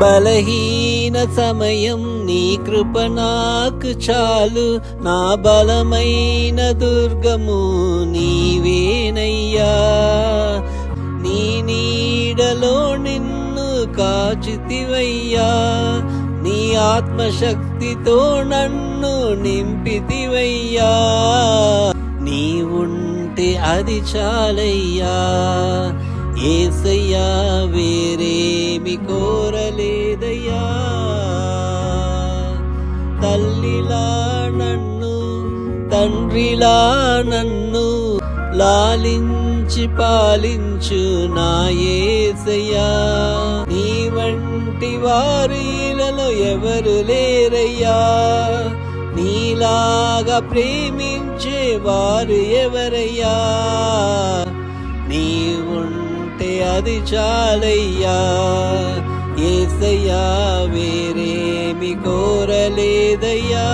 బలహీన సమయం నీ కృప నాకు చాలు. నా బలమైన దుర్గము నీవేనయ్యా. నీ నీడలో నిన్ను కాచితివయ్యా. నీ ఆత్మశక్తితో నన్ను నింపితివయ్యా. నీ ఉంటే అది చాలయ్యా. ఏసయ్యా వేరేమి లేదయ్యా తల్లిలా నన్ను తండ్రిలా నన్ను లాలించి పాలించు నాయేసయ్యా నీ వంటి వారిలలో ఎవరు లేరయ్యా. నీలాగా ప్రేమించే వారు ఎవరయ్యా? నీ ఉంటే అది చాలయ్యా ఏసయ్యా వేరేమి కోరలేదయ్యా